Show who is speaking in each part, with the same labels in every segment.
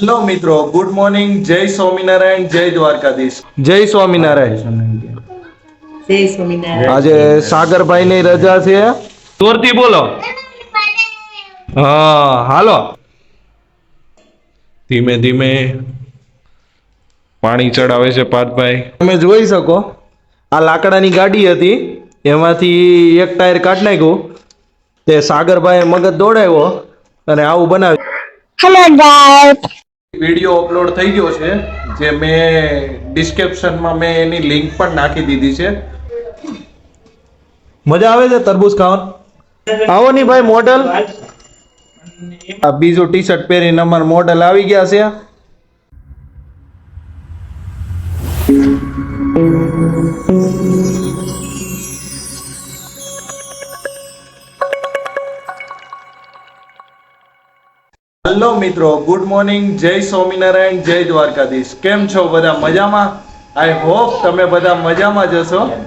Speaker 1: Hello મિત્રો good morning જય સ્વામિનારાયણ જય દ્વારકાધીશ. જય સ્વામિનારાયણ.
Speaker 2: જય સ્વામિનારાયણ.
Speaker 1: આજે સાગરભાઈ ની રજા છે. તોરતી બોલો. હા હાલો. ધીમે ધીમે પાણી ચડાવે છે પાર્થભાઈ. તમે જોઈ શકો આ લાકડાની ગાડી હતી એમાંથી એક ટાયર કાઢ નાખ્યું. તે સાગરભાઈ મગજ દોડાવ્યો અને આવું બનાવ્યું.
Speaker 3: Hello guys.
Speaker 1: વીડિયો અપલોડ થઈ ગયો છે જે મેં ડિસ્ક્રિપ્શનમાં મેં એની લિંક પણ નાખી દીધી છે. મજા આવે છે તરબૂચ ખાવાનું? આવો ની ભાઈ મોડલ આ બીજું ટી શર્ટ પહેરીને અમાર મોડલ આવી ગયા છે. હેલો મિત્રો, ગુડ મોર્નિંગ, જય સ્વામિનારાયણ, જય દ્વારકાધીશ. કેમ છો બધા મજામાં? આઈ હોપ તમે બધા મજામાં જશો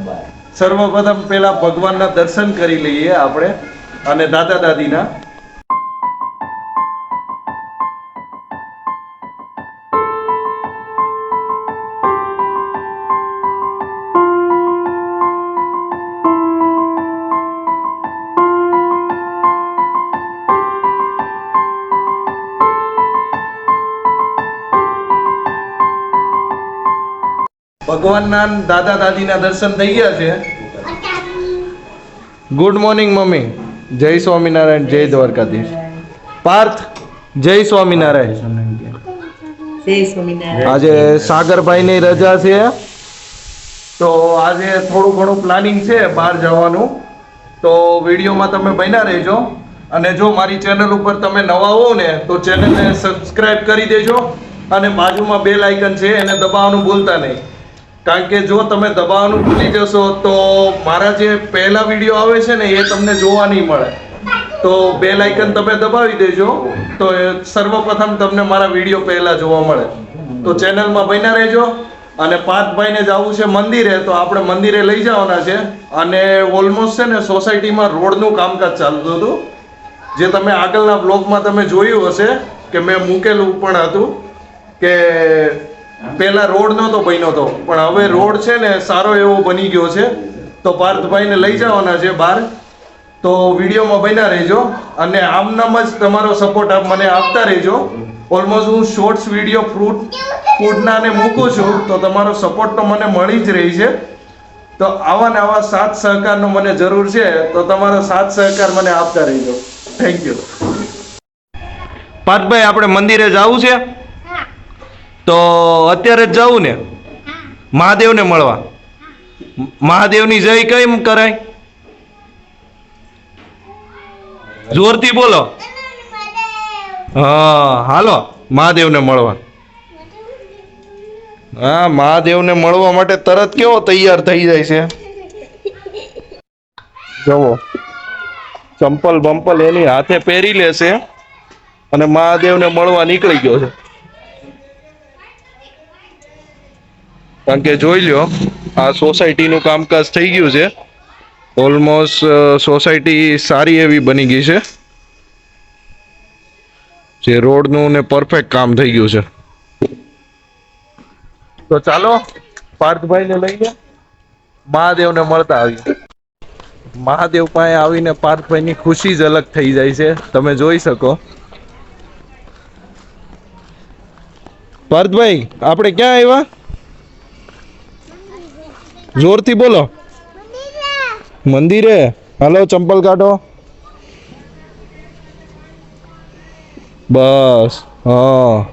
Speaker 1: સર્વપ્રથમ પહેલા ભગવાનના દર્શન કરી લઈએ આપણે અને દાદા દાદીના. ભગવાનના દાદા દાદીના દર્શન થઈ ગયા છે. Good morning mummy. જય સ્વામિનારાયણ જય દ્વારકાધીશ. પાર્થ જય સ્વામિનારાયણ.
Speaker 2: જય સ્વામિનારાયણ.
Speaker 1: આજે સાગરભાઈની રજા છે. તો આજે થોડું ઘણું પ્લાનિંગ છે બહાર જવાનું. તો વિડીયોમાં તમે બન્યા રહેજો. અને જો મારી ચેનલ ઉપર તમે નવા હો ને તો ચેનલને સબસ્ક્રાઇબ કરી દેજો. અને બાજુમાં બેલ આઇકન છે એને દબાવવાનું ભૂલતા નહીં. કારણ કે જો તમે દબાવવાનું ભૂલી જશો તો મારા જે પહેલા વીડિયો આવે છે ને એ તમને જોવા નહીં મળે. તો બે લાઇકન તમે દબાવી દેજો. તો સર્વપ્રથમ તમને મારા વીડિયો પહેલા જોવા મળે. તો ચેનલમાં બન્યા રહેજો. અને પાંચ ભાઈને જવું છે મંદિરે, તો આપણે મંદિરે લઈ જવાના છે. અને ઓલમોસ્ટ છે ને સોસાયટીમાં રોડનું કામકાજ ચાલતું હતું. જે તમે આગળના બ્લોગમાં તમે જોયું હશે કે મેં મૂકેલું પણ હતું કે પહેલા રોડ નહોતો બન્યો હતો પણ હવે રોડ છે ને સારો એવો બની ગયો છે. તો પાર્થભાઈને લઈ જવાના છે બહાર. તો વિડીયોમાં બન્યા રહેજો. અને આમનામ જ તમારો સપોર્ટ આપ મને આપતા રહેજો. ઓલમોસ્ટ હું શોર્ટ્સ વીડિયો ફ્રૂટ ફૂડના ને મૂકું છું. તો તમારો સપોર્ટ તો મને મળી જ રહી છે. તો આવા ને આવા સાથ સહકારનો મને જરૂર છે. તો તમારો સાથ સહકાર મને આપતા રહેજો. થેન્ક યુ પાર્થભાઈ, આપણે મંદિરે જવું છે? તો અત્યારે જવું ને? મહાદેવને મળવા. મહાદેવની જય કેમ કરાય? જોરથી બોલો. હા, હાલો, મહાદેવને મળવા. હા, મહાદેવને મળવા માટે તરત કેવો તૈયાર થઈ જાય છે? જવો ચંપલ બંપલ એની હાથે પહેરી લેશે અને મહાદેવને મળવા નીકળી ગયો છે. કારણ કે જોઈ લ્યો આ સોસાયટીનું કામકાજ થઈ ગયું છે. ઓલમોસ્ટ સોસાયટી સારી એવી બની ગઈ છે. જે રોડનું ને પરફેક્ટ કામ થઈ ગયું છે. તો ચાલો પાર્થભાઈને લઈને મહાદેવને મળતા આવીએ. મહાદેવ પાસે આવીને પાર્થભાઈની ખુશી જ અલગ થઈ જાય છે. તમે જોઈ શકો. પાર્થભાઈ આપણે ક્યાં આવ્યા? જોરથી બોલો. મંદિરે. હાલો ચંપલ કાઢો. બસ હા.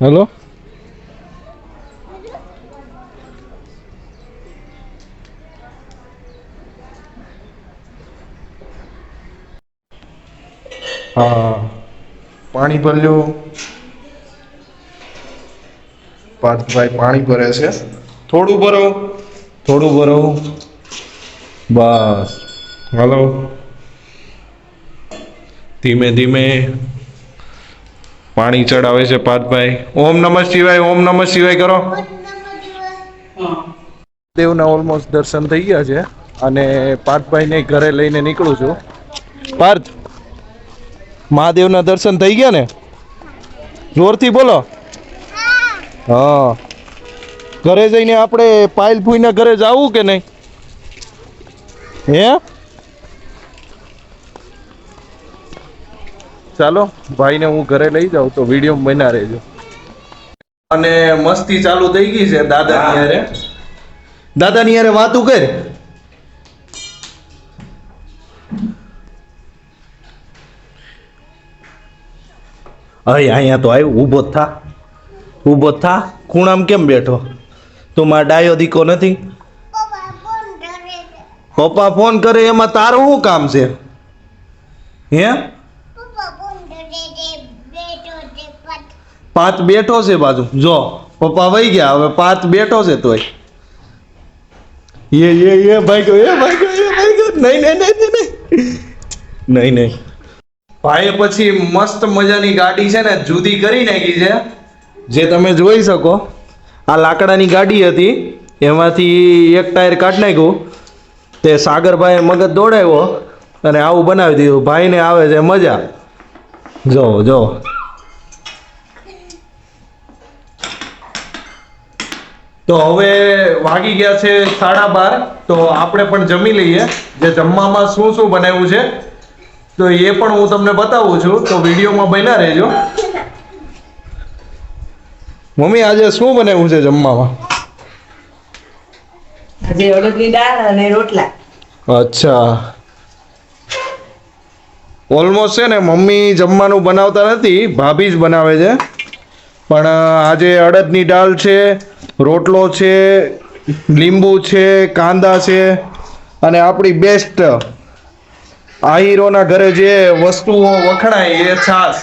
Speaker 1: હેલો. હા. પાણી ભરજો પાર્થભાઈ પાણી ભરે છે. થોડું ભરો. થોડું ભરો. બસ. હાલો. ધીમે ધીમે પાણી ચડાવે છે પાર્થભાઈ. ઓમ નમઃ શિવાય ઓમ નમઃ શિવાય કરો. દેવના ઓલમોસ્ટ દર્શન થઈ ગયા છે અને પાર્થભાઈને ઘરે લઈને નીકળું છું. પાર્થ મહાદેવના દર્શન થઈ ગયા ને? જોરથી બોલો. હા. ઘરે જઈને આપણે પાયલ ફૂઈના ઘરે જવું કે નહીં? હે? ચાલો ભાઈને હું ઘરે લઈ જાઉં તો વીડિયો બના રહેજો. અને મસ્તી ચાલુ થઈ ગઈ છે દાદા યારે દાદાની યારે વાતું કર અહીં અહીંયા તો આવ્યું ઊભો જ થા. ઊભો થા, ખૂણામ કેમ બેઠો? તું મારા ડાયો દીકો નથી. પપ્પા ફોન કરે, એમાં તારું શું કામ છે? હે? પાત બેઠો છે બાજુ. જો, પપ્પા વહી ગયા. હવે પાંચ બેઠો છે તોય. એ એ એ, ભાઈ ગયો, એ, ભાઈ ગયો, એ, ભાઈ ગયો. નહીં નહીં નહીં નહીં. નહીં નહીં. ભાઈએ પછી મસ્ત મજાની ગાડી છે ને, જુદી કરી નાખી છે. જે તમે જોઈ શકો, આ લાકડાની ગાડી હતી, એમાંથી એક ટાયર કાઢી નાખ્યું, તે સાગરભાઈએ મગજ દોડાવ્યો અને આવું બનાવી દીધું. ભાઈને આવે છે મજા. જો જો. તો હવે વાગી ગયા છે સાડા બાર, તો આપણે પણ જમી લઈએ. જે જમવામાં શું શું બનાવ્યું છે, તો એ પણ હું તમને બતાવું છું. તો વિડીયોમાં બન્યા રહેજો. મમ્મી આજે શું બનાવ્યું છે જમવામાં?
Speaker 2: આજે અડદની દાળ અને રોટલા.
Speaker 1: અચ્છા. ઓલમોસ્ટ છે ને મમ્મી જમવાનું બનાવતા નથી ભાભી જ બનાવે છે. પણ આજે અડદની દાળ છે રોટલો છે લીંબુ છે કાંદા છે અને આપણી બેસ્ટ આહીરોના ઘરે જે વસ્તુઓ વખણાય એ છાશ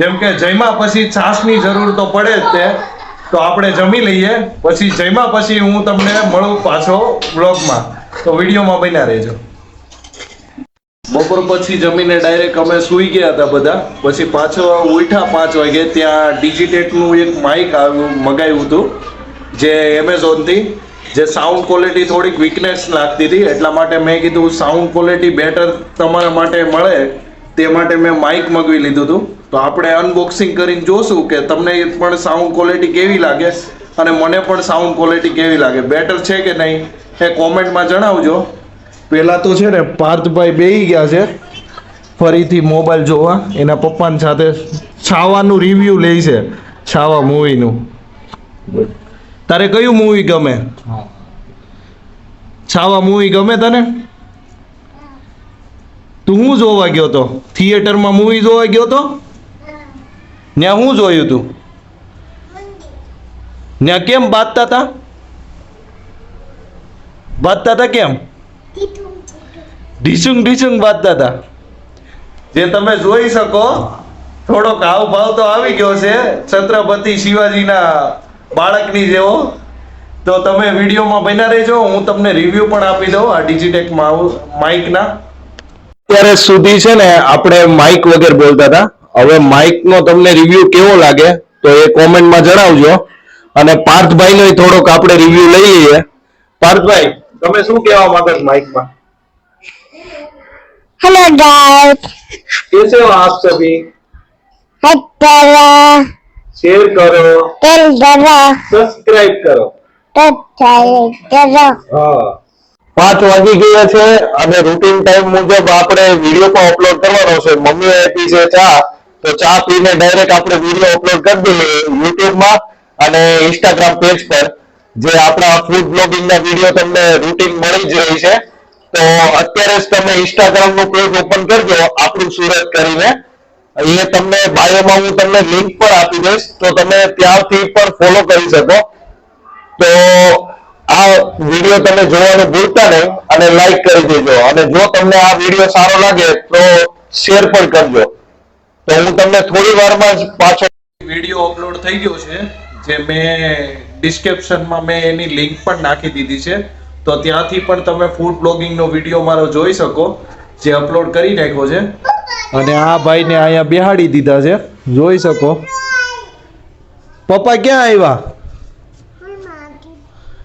Speaker 1: જેમ કે જમ્યા પછી છાશની જરૂર તો પડે જ તે. તો આપણે જમી લઈએ. પછી જમ્યા પછી હું તમને મળું પાછો બ્લોગમાં તો વિડીયોમાં બન્યા રહેજો. બપોર પછી જમીને ડાયરેક્ટ અમે સૂઈ ગયા હતા બધા. પછી પાછો ઉઠા પાંચ વાગે ત્યાં ડિજિટેટનું એક માઇક આવ્યું, મગાવ્યું હતું, જે એમેઝોનથી જે સાઉન્ડ ક્વોલિટી થોડીક વીકનેસ લાગતી હતી. એટલા માટે મેં કીધું સાઉન્ડ ક્વોલિટી બેટર તમારા માટે મળે. તે માટે મેં માઇક મગવી લીધું હતું. તો આપણે અનબોક્સિંગ કરીને જોશું કે તમને પણ સાઉન્ડ ક્વોલિટી કેવી લાગે અને મને પણ સાઉન્ડ ક્વોલિટી કેવી લાગે. બેટર છે કે નહીં એ કોમેન્ટમાં જણાવજો. પહેલાં તો છે ને પાર્થભાઈ બેહી ગયા છે. ફરીથી મોબાઈલ જોવા. એના પપ્પાની સાથે છાવાનું રિવ્યુ લે છે. છાવા મૂવીનું તારે કયું મૂવી ગમે? છાવા મૂવી ગમે તને? તું હું જોવા ગયો તો? થિયેટરમાં મૂવી જોવા ગયો તો? ત્યાં હું જોયું તું? ત્યાં કેમ બાંધતા હતા બાંધતા હતા કેમ? ઢીસુંગ ઢીસુંગ બાંધતા હતા જે તમે જોઈ શકો, થોડોક હાવભાવ તો આવી ગયો છે, છત્રપતિ શિવાજીના બાળકની જેવો. તો તમે વિડીયોમાં બન્યા રહેજો, હું તમને રિવ્યુ પણ આપી દઉં, આ ડિજિટેક માઇકના અત્યારે સુધી છે ને, આપણે માઇક વગર બોલતા હતા હવે માઇક નો તમને રિવ્યુ કેવો લાગે તો એ કોમેન્ટમાં જણાવજો. અને પાર્થભાઈ પાર્થભાઈનો થોડોક આપણે રિવ્યુ લઈ લઈએ. પાર્થભાઈ તમે શું કેવા માંગો છો માઇકમાં
Speaker 3: હેલો
Speaker 1: ગાઈસ કેસે હો આપ
Speaker 3: સભી? હટરા
Speaker 1: શેર કરો.
Speaker 3: શેર કરો
Speaker 1: સબસ્ક્રાઇબ કરો.
Speaker 3: સબસ્ક્રાઇબ કરો.
Speaker 1: હા. પાંચ વાગી ગયા છે અને રૂટીન ટાઈમ મુજબ આપણે વીડિયો પણ અપલોડ કરવાનો છે. મમ્મી આપી છે ચા. તો ચા પીને ડાયરેક્ટ આપણે વીડિયો અપલોડ કરી દઈએ યુટ્યુબમાં અને ઇન્સ્ટાગ્રામ પેજ પર, જે આપણા ફૂડ બ્લોગિંગ ના વીડિયો તમને રૂટીન મળી જ રહી છે. તો અત્યારે જ તમે ઇન્સ્ટાગ્રામનું પેજ ઓપન કરજો, આપણું સુરત કરીને. અહીંયા તમને બાયોમાં હું તમને લિંક પણ આપી દઈશ, તો તમે ત્યાંથી પણ ફોલો કરી શકો. તો આ વીડિયો તમે જોવાનું ભૂલતા નહીં અને લાઈક કરી દેજો. અને જો તમને આ વીડિયો સારો લાગે તો શેર પણ કરજો. તો હું તમને થોડી વારમાં જ પાછો વીડિયો અપલોડ થઈ ગયો છે જે મેં ડિસ્ક્રિપ્શનમાં મેં એની લિંક પણ નાખી દીધી છે. તો ત્યાંથી પણ તમે ફૂડ બ્લોગિંગનો વીડિયો મારો જોઈ શકો જે અપલોડ કરી નાખ્યો છે. અને આ ભાઈને અહીંયા બેહાડી દીધા છે જોઈ શકો. પપ્પા ક્યાં આવ્યા?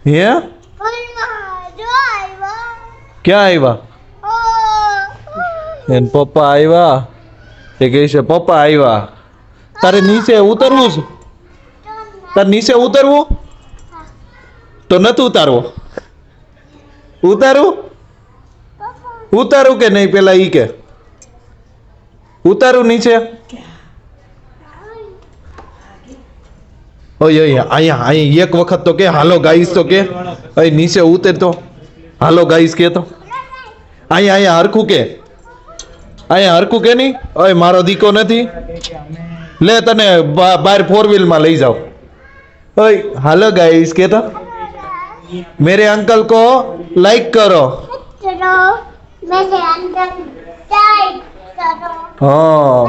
Speaker 1: હે? ક્યાં આવ્યા? એન પપ્પા આવ્યા? એ કહે છે, પપ્પા આવ્યા તારે નીચે ઉતરવું છે? તારે નીચે ઉતરવું? તો નથી ઉતારવો. ઉતારું? ઉતારું કે નહીં? પેલા ઈ કે. ઉતારું નીચે. ઓય ઓય, અહીંયા અહીં એક વખત તો કે, હાલો ગાઈસ તો કે. અહીં નીચે ઉતરતો. હાલો ગાઈસ, કે તો. અહીંયા અહીંયા હરખું કે. અહીંયા હરકું કે નહીં? ઓય મારો દીકો નથી. લે તને બહાર ફોર વ્હીલમાં લઈ જાઓ. ઓય હાલો ગાઈસ કેતા?
Speaker 3: મેરે અંકલ કો લાઈક કરો.
Speaker 1: હા.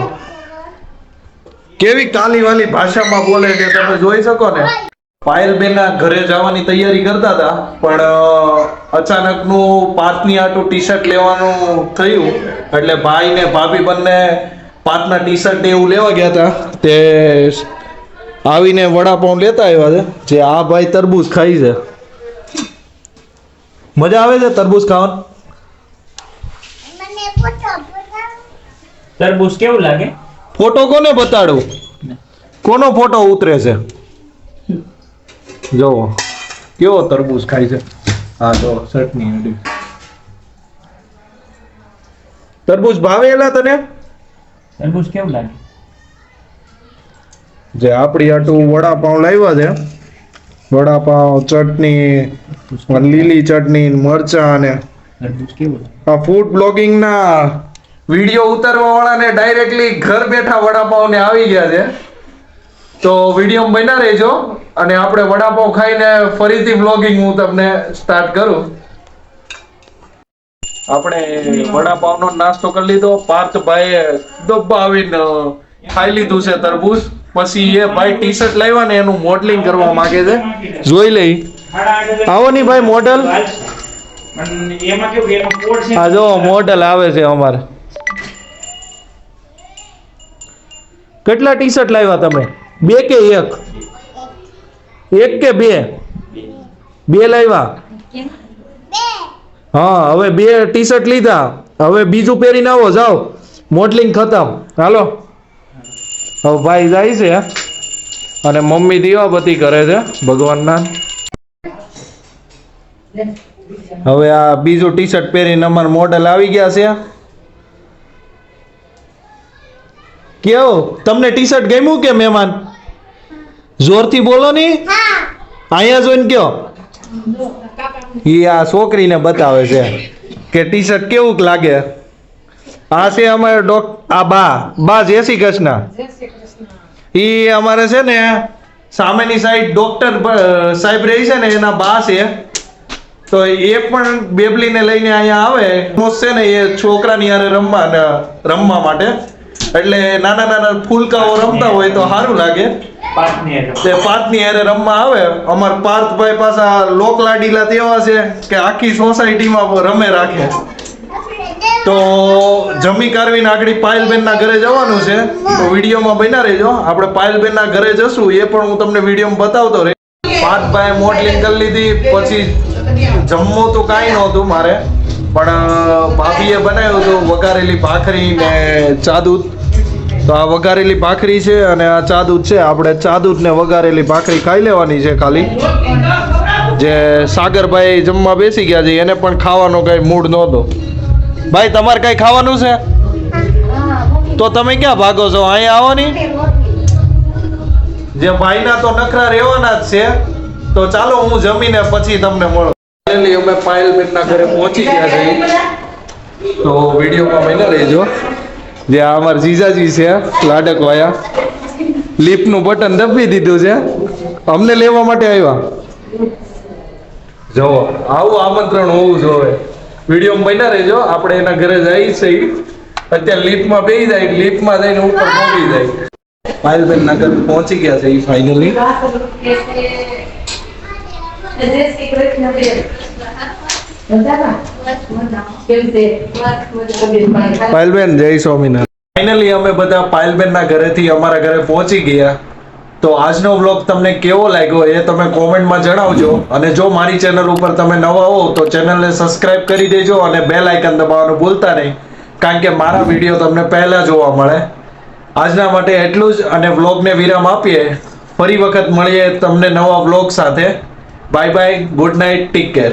Speaker 1: કેવી કાલી વાલી ભાષામાં બોલે છે તમે જોઈ શકો ને? પાયલબેનના ઘરે જવાની તૈયારી કરતા હતા પણ અચાનક અચાનકનું પાર્થની આટું ટી શર્ટ લેવાનું થયું. એટલે ભાઈ ને ભાભી બંને પાતના ટી શર્ટ એવું લેવા ગયા હતા તે આવીને વડાપાઉં લેતા આવ્યા છે. જે આ ભાઈ તરબૂચ ખાઈ છે. મજા આવે છે તરબૂચ ખાવાની?
Speaker 4: તરબૂચ કેવું લાગે?
Speaker 1: ફોટો કોને બતાડું? કોનો ફોટો ઉતરે છે? જોવો કેવો તરબૂચ ખાય છે? હા જો હડી તરબૂચ ભાવે એલા તને?
Speaker 4: તરબૂચ કેવું લાગે?
Speaker 1: જે આપણી આટું વડાપાઉં લાવ્યા છે વડાપાઉં ચટણી લીલી ચટણી મરચા ને
Speaker 4: લાગે?
Speaker 1: આ ફૂડ બ્લોગિંગ ના વીડિયો ઉતારવા વાળાને ડાયરેક્ટલી ઘર બેઠા વડાપાવ ને આવી ગયા છે. તો વીડિયો બન્યા રહેજો અને આપણે વડાપાઉં ખાઈને ફરીથી બ્લોગિંગ હું તમને સ્ટાર્ટ કરું. આપણે વડાપાવનો નાસ્તો કરી લીધો. પાર્થભાઈ દબાવીને ખાઈ લીધું છે તરબૂચ. પછી એ ભાઈ ટી શર્ટ લાવ્યા ને એનું મોડલિંગ કરવા માંગે છે. જોઈ લઈ. આવો ની ભાઈ મોડલ આ જો મોડલ આવે છે અમારે. કેટલા ટી શર્ટ લાવ્યા તમે? બે કે એક? એક કે બે? બે લાવ્યા? હા હવે બે ટી શર્ટ લીધા. હવે બીજું પહેરીને આવો જાઓ. મોડલિંગ ખતમ. હાલો. હવે ભાઈ જાય છે. અને મમ્મી દીવાબત્તી કરે છે ભગવાનના. હવે આ બીજું ટી શર્ટ પહેરીને અમાર મોડલ આવી ગયા છે. કેવું? તમને ટી શર્ટ ગમ્યું કે મહેમાન? જોરથી બોલો ની. અહીંયા જોઈને કયો? ઈ આ છોકરીને બતાવે છે કે ટી શર્ટ કેવું લાગે? આ છે અમારે ડોક, આ બા બા જય શ્રી કૃષ્ણ. એ અમારે છે ને સામેની સાઈડ ડોક્ટર સાહેબ રહી છે ને એના બા છે. તો એ પણ બેબલીને લઈને અહીંયા આવે. મોસ છે ને એ છોકરાની હારે રમવા રમવા માટે. એટલે નાના નાના ફૂલકાઓ રમતા હોય તો સારું લાગે. તે પાર્થની હારે રમવા આવે? અમાર પાર્થભાઈ પાછા લોક લાડીલા તેવા છે કે આખી સોસાયટીમાં રમે રાખે. તો જમી કારવીને આગળ પાયલબેનના ઘરે જવાનું છે. તો વિડીયોમાં બન્યા રહેજો. આપણે પાયલબેનના ઘરે જશું. એ પણ હું તમને વિડીયોમાં બતાવતો રહે પાર્થભાઈ મોડલિંગ કરી લીધી. પછી જમવું તો કાંઈ નહોતું મારે. પણ ભાભીએ બનાવ્યું હતું વઘારેલી ભાખરી ને ચા દૂધ. તો આ વઘારેલી ભાખરી છે અને આ ચાદૂત છે. આપણે ચાદૂદને વઘારેલી ભાખરી ખાઈ લેવાની છે ખાલી. જે સાગરભાઈ જમવા બેસી ગયા છે, એને પણ ખાવાનો કઈ મૂડ નહોતો. ભાઈ, તમારે કઈ ખાવાનું છે? તો તમે ક્યાં ભાગો છો? અહીંયા આવવાની? જે ભાઈના તો નખરા રહેવાના જ છે. તો ચાલો હું જમીને પછી તમને મળો. ફાઇનલી અમે પાયલબેનના ઘરે પહોંચી ગયા છીએ. તો વિડીયોમાં બન્યા રહેજો. જે આ અમારા જીજાજી છે લાડક વાયા. લિફ્ટનું બટન દબી દીધું છે. અમને લેવા માટે આવ્યા. જો આવું આમંત્રણ હોવું જોઈએ. વીડિયો બન્યા રહેજો. આપણે એના ઘરે જઈએ છીએ અત્યારે લિફ્ટમાં બેસી જાય લિફ્ટમાં જઈને ઉપર પહોંચી જાય પાયલબેન નગર પહોંચી ગયા છે એ ફાઇનલી પાયલબેન જય સ્વામિનારાયણ. ફાઇનલી અમે બધા પાયલબેનના ઘરેથી અમારા ઘરે પહોંચી ગયા. તો આજનો વ્લોગ તમને કેવો લાગ્યો એ તમે કોમેન્ટમાં જણાવજો. અને જો મારી ચેનલ ઉપર તમે નવા હો તો ચેનલને સબસ્ક્રાઇબ કરી દેજો અને બેલ આઇકન દબાવવાનું ભૂલતા નહીં. કારણ કે મારા વીડિયો તમને પહેલા જોવા મળે. આજના માટે એટલું જ અને વ્લોગને વિરામ આપીએ. ફરી વખત મળીએ તમને નવા વ્લોગ સાથે. Bye bye good night take care